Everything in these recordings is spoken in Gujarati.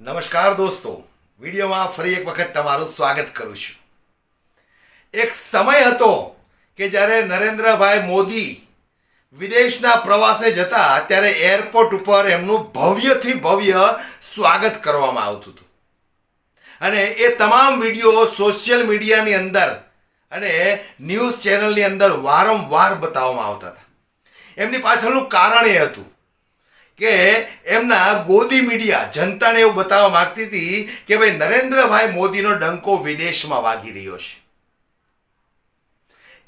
નમસ્કાર દોસ્તો. વિડીયોમાં ફરી એક વખત તમારું સ્વાગત કરું છું. એક સમય હતો કે જ્યારે નરેન્દ્રભાઈ મોદી વિદેશના પ્રવાસે જતા ત્યારે એરપોર્ટ ઉપર એમનું ભવ્યથી ભવ્ય સ્વાગત કરવામાં આવતું હતું. અને એ તમામ વીડિયો સોશિયલ મીડિયાની અંદર અને ન્યૂઝ ચેનલની અંદર વારંવાર બતાવવામાં આવતા હતા. એમની પાછળનું કારણ એ હતું કે એમના ગોદી મીડિયા જનતાને એવું બતાવવા માંગતી હતી કે ભાઈ નરેન્દ્રભાઈ મોદીનો ડંકો વિદેશમાં વાગી રહ્યો છે.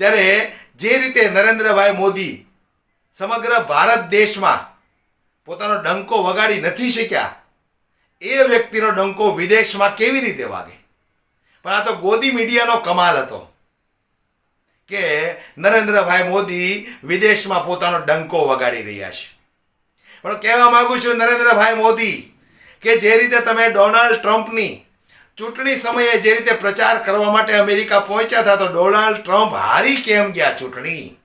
ત્યારે જે રીતે નરેન્દ્રભાઈ મોદી સમગ્ર ભારત દેશમાં પોતાનો ડંકો વગાડી નથી શક્યા, એ વ્યક્તિનો ડંકો વિદેશમાં કેવી રીતે વાગે? પણ આ તો ગોદી મીડિયાનો કમાલ હતો કે નરેન્દ્રભાઈ મોદી વિદેશમાં પોતાનો ડંકો વગાડી રહ્યા છે. પણ કહેવા માંગુ છું નરેન્દ્રભાઈ મોદી કે જે રીતે તમે ડોનાલ્ડ ટ્રમ્પની ચૂંટણી સમયે જે રીતે પ્રચાર કરવા માટે અમેરિકા પહોંચ્યા હતા, તો ડોનાલ્ડ ટ્રમ્પ હારી કેમ ગયા ચૂંટણી?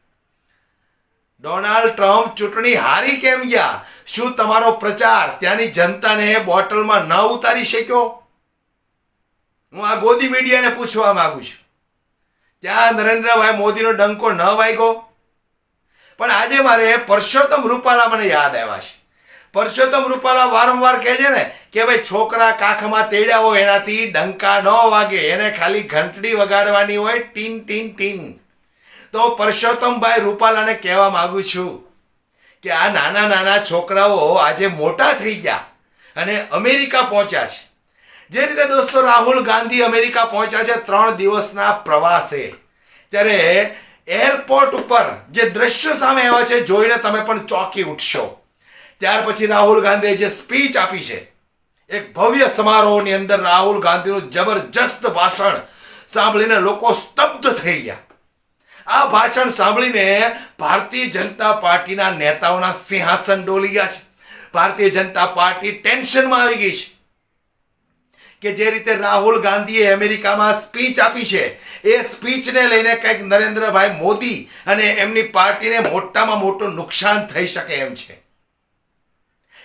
ડોનાલ્ડ ટ્રમ્પ ચૂંટણી હારી કેમ ગયા? શું તમારો પ્રચાર ત્યાંની જનતાને બોટલમાં ન ઉતારી શક્યો? હું આ ગોદી મીડિયાને પૂછવા માંગુ છું. ત્યાં નરેન્દ્રભાઈ મોદીનો ડંકો ન વાગ્યો? પણ આજે મારે પરસોત્તમ રૂપાલા મને યાદ આવ્યા છે. પરસોત્તમ રૂપાલા વારંવાર કહે છે ને કે ભાઈ છોકરા કાખમાં તેડ્યા હોય એનાથી ડંકા ન વાગે, એને ખાલી ઘંટડી વગાડવાની હોય, ટીન ટીન ટીન. તો પરસોત્તમભાઈ રૂપાલાને કહેવા માગું છું કે આ નાના નાના છોકરાઓ આજે મોટા થઈ ગયા અને અમેરિકા પહોંચ્યા છે. જે રીતે દોસ્તો રાહુલ ગાંધી અમેરિકા પહોંચ્યા છે ત્રણ દિવસના પ્રવાસે. ત્યારે એરપોર્ટ ઉપર જે દ્રશ્યો સામે આવ્યા છે, જોઈને તમે પણ ચોંકી ઉઠશો. ત્યાર પછી રાહુલ ગાંધીએ જે સ્પીચ આપી છે, એક ભવ્ય સમારોહની અંદર રાહુલ ગાંધીનું જબરજસ્ત ભાષણ સાંભળીને લોકો સ્તબ્ધ થઈ ગયા. આ ભાષણ સાંભળીને ભારતીય જનતા પાર્ટીના નેતાઓના સિંહાસન ડોલી ગયા છે. ભારતીય જનતા પાર્ટી ટેન્શનમાં આવી ગઈ છે. કે જે રીતે રાહુલ ગાંધીએ અમેરિકામાં સ્પીચ આપી છે, એ સ્પીચને લઈને કંઈક નરેન્દ્રભાઈ મોદી અને એમની પાર્ટીને મોટામાં મોટું નુકસાન થઈ શકે એમ છે.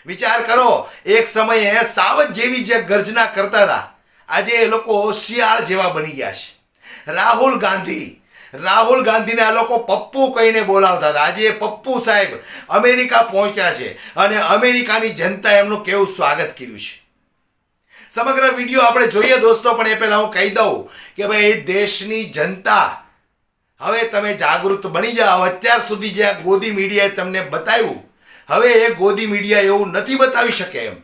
વિચાર કરો, એક સમયે સાવજ જેવી જે ગર્જના કરતા હતા, આજે એ લોકો શિયાળ જેવા બની ગયા છે. રાહુલ ગાંધી, રાહુલ ગાંધીને આ લોકો પપ્પુ કહીને બોલાવતા હતા. આજે પપ્પુ સાહેબ અમેરિકા પહોંચ્યા છે અને અમેરિકાની જનતા એમનું કેવું સ્વાગત કર્યું છે. સમગ્ર વીડિયો આપણે જોઈએ દોસ્તો, પણ એ પહેલા હું કહી દઉં કે ભાઈ દેશની જનતા, હવે તમે જાગૃત બની જાઓ. અત્યાર સુધી જે ગોદી મીડિયાએ તમને બતાવ્યું, હવે એ ગોદી મીડિયા એવું નથી બતાવી શકે એમ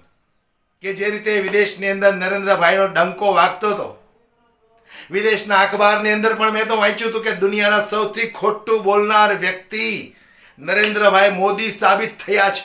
કે જે રીતે વિદેશની અંદર નરેન્દ્રભાઈનો ડંકો વાગતો હતો. વિદેશના અખબારની અંદર પણ મેં તો વાંચ્યું હતું કે દુનિયાના સૌથી ખોટું બોલનાર વ્યક્તિ નરેન્દ્રભાઈ મોદી સાબિત થયા છે.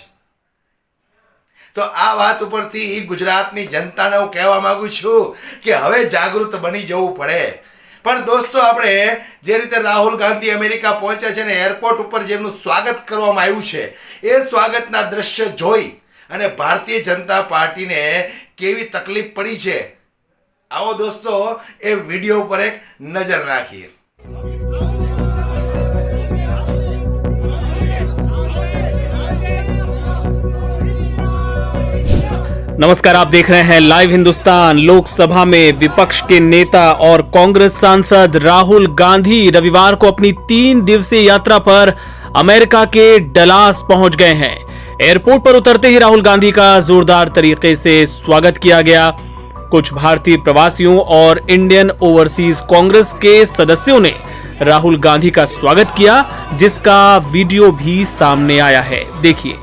તો આ વાત ઉપરથી ગુજરાતની જનતાને હું કહેવા માગું છું કે હવે જાગૃત બની જવું પડે. પણ દોસ્તો, આપણે જે રીતે રાહુલ ગાંધી અમેરિકા પહોંચ્યા છે અને એરપોર્ટ ઉપર જેમનું સ્વાગત કરવામાં આવ્યું છે, એ સ્વાગતના દ્રશ્ય જોઈ અને ભારતીય જનતા પાર્ટીને કેવી તકલીફ પડી છે. આવો દોસ્તો, એ વીડિયો ઉપર એક નજર નાખીએ. नमस्कार, आप देख रहे हैं लाइव हिंदुस्तान। लोकसभा में विपक्ष के नेता और कांग्रेस सांसद राहुल गांधी रविवार को अपनी तीन दिवसीय यात्रा पर अमेरिका के डलास पहुँच गए हैं। एयरपोर्ट पर उतरते ही राहुल गांधी का जोरदार तरीके से स्वागत किया गया। कुछ भारतीय प्रवासियों और इंडियन ओवरसीज कांग्रेस के सदस्यों ने राहुल गांधी का स्वागत किया, जिसका वीडियो भी सामने आया है। देखिए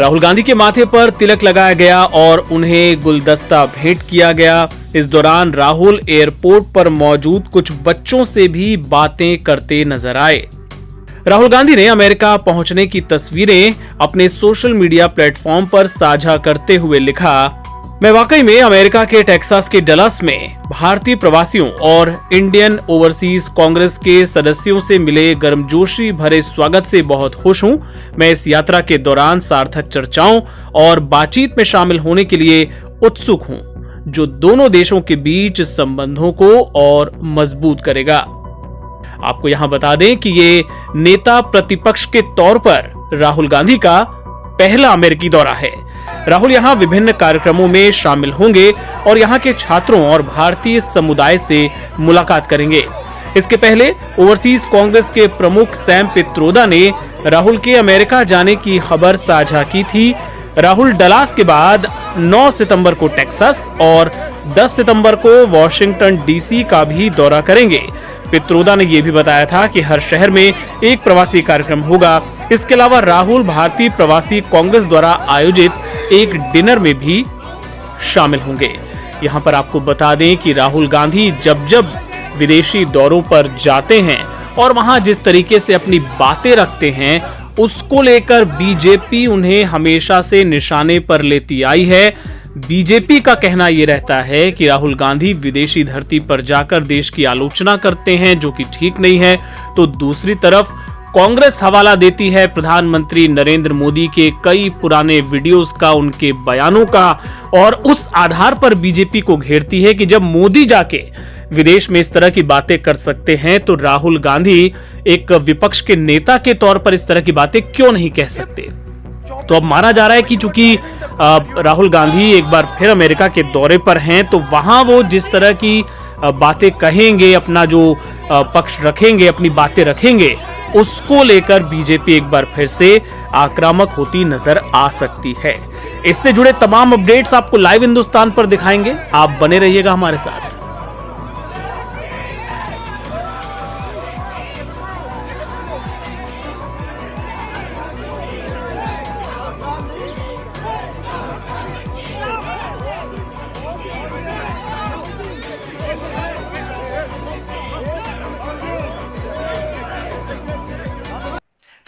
राहुल गांधी के माथे पर तिलक लगाया गया और उन्हें गुलदस्ता भेंट किया गया। इस दौरान राहुल एयरपोर्ट पर मौजूद कुछ बच्चों से भी बातें करते नज़र आए। राहुल गांधी ने अमेरिका पहुँचने की तस्वीरें अपने सोशल मीडिया प्लेटफॉर्म पर साझा करते हुए लिखा। मैं वाकई में अमेरिका के टेक्सास के डलास में भारतीय प्रवासियों और इंडियन ओवरसीज कांग्रेस के सदस्यों से मिले गर्मजोशी भरे स्वागत से बहुत खुश हूँ। मैं इस यात्रा के दौरान सार्थक चर्चाओं और बातचीत में शामिल होने के लिए उत्सुक हूँ, जो दोनों देशों के बीच संबंधों को और मज़बूत करेगा। आपको यहाँ बता दें कि ये नेता प्रतिपक्ष के तौर पर राहुल गांधी का पहला अमेरिकी दौरा है। राहुल यहाँ विभिन्न कार्यक्रमों में शामिल होंगे और यहाँ के छात्रों और भारतीय समुदाय से मुलाकात करेंगे। इसके पहले ओवरसीज कांग्रेस के प्रमुख सैम पित्रोदा ने राहुल के अमेरिका जाने की खबर साझा की थी। राहुल डलास के बाद 9 सितंबर को टेक्सास और 10 सितंबर को वॉशिंगटन डीसी का भी दौरा करेंगे। पित्रोदा ने यह भी बताया था कि हर शहर में एक प्रवासी कार्यक्रम होगा। इसके अलावा राहुल भारतीय प्रवासी कांग्रेस द्वारा आयोजित एक डिनर में भी शामिल होंगे। यहाँ पर आपको बता दें कि राहुल गांधी जब जब विदेशी दौरों पर जाते हैं और वहाँ जिस तरीके से अपनी बातें रखते हैं, उसको लेकर बीजेपी उन्हें हमेशा से निशाने पर लेती आई है। बीजेपी का कहना यह रहता है कि राहुल गांधी विदेशी धरती पर जाकर देश की आलोचना करते हैं जो कि ठीक नहीं है। तो दूसरी तरफ़ कांग्रेस हवाला देती है प्रधानमंत्री नरेंद्र मोदी के कई पुराने वीडियोस का, उनके बयानों का, और उस आधार पर बीजेपी को घेरती है कि जब मोदी जाके विदेश में इस तरह की बातें कर सकते हैं तो राहुल गांधी एक विपक्ष के नेता के तौर पर इस तरह की बातें क्यों नहीं कह सकते? तो अब माना जा रहा है कि चूँकि राहुल गांधी एक बार फिर अमेरिका के दौरे पर हैं तो वहाँ वो जिस तरह की बातें कहेंगे, अपना जो पक्ष रखेंगे, अपनी बातें रखेंगे, उसको लेकर बीजेपी एक बार फिर से आक्रामक होती नज़र आ सकती है। इससे जुड़े तमाम अपडेट्स आपको लाइव हिंदुस्तान पर दिखाएँगे। आप बने रहिएगा हमारे साथ।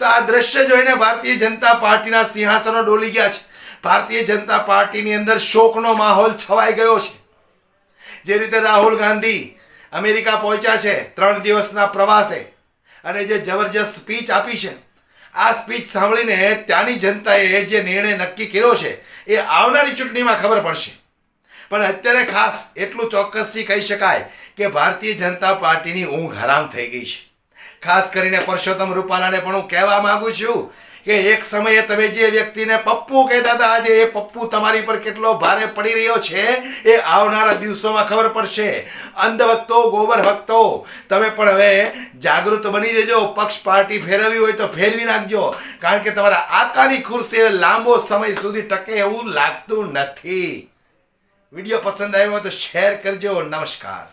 આ દ્રશ્ય જોઈને ભારતીય જનતા પાર્ટીના સિંહાસનો ડોલી ગયા છે. ભારતીય જનતા પાર્ટીની અંદર શોકનો માહોલ છવાઈ ગયો છે. જે રીતે રાહુલ ગાંધી અમેરિકા પહોંચ્યા છે ત્રણ દિવસના પ્રવાસે અને જે જબરજસ્ત સ્પીચ આપી છે, આ સ્પીચ સાંભળીને ત્યાંની જનતાએ જે નિર્ણય નક્કી કર્યો છે, એ આવનારી ચૂંટણીમાં ખબર પડશે. પણ અત્યારે ખાસ એટલું ચોક્કસથી કહી શકાય કે ભારતીય જનતા પાર્ટીની ઊંઘ હરામ થઈ ગઈ છે. ખાસ કરીને પરસોત્તમ રૂપાલાને પણ હું કહેવા માંગુ છું કે એક સમયે તમે જે વ્યક્તિને પપ્પુ કહેતા હતા, આજે એ પપ્પુ તમારી પર કેટલો ભારે પડી રહ્યો છે, એ આવનારા દિવસોમાં ખબર પડશે. અંધભક્તો, ગોબર ભક્તો, તમે પણ હવે જાગૃત બની જજો, પક્ષ પાર્ટી ફેરવવી હોય તો ફેરવી નાખજો, કારણ કે તમારા આકાની ખુરશી લાંબો સમય સુધી ટકે એવું લાગતું નથી. વીડિયો પસંદ આવ્યો હોય તો શેર કરજો, નમસ્કાર.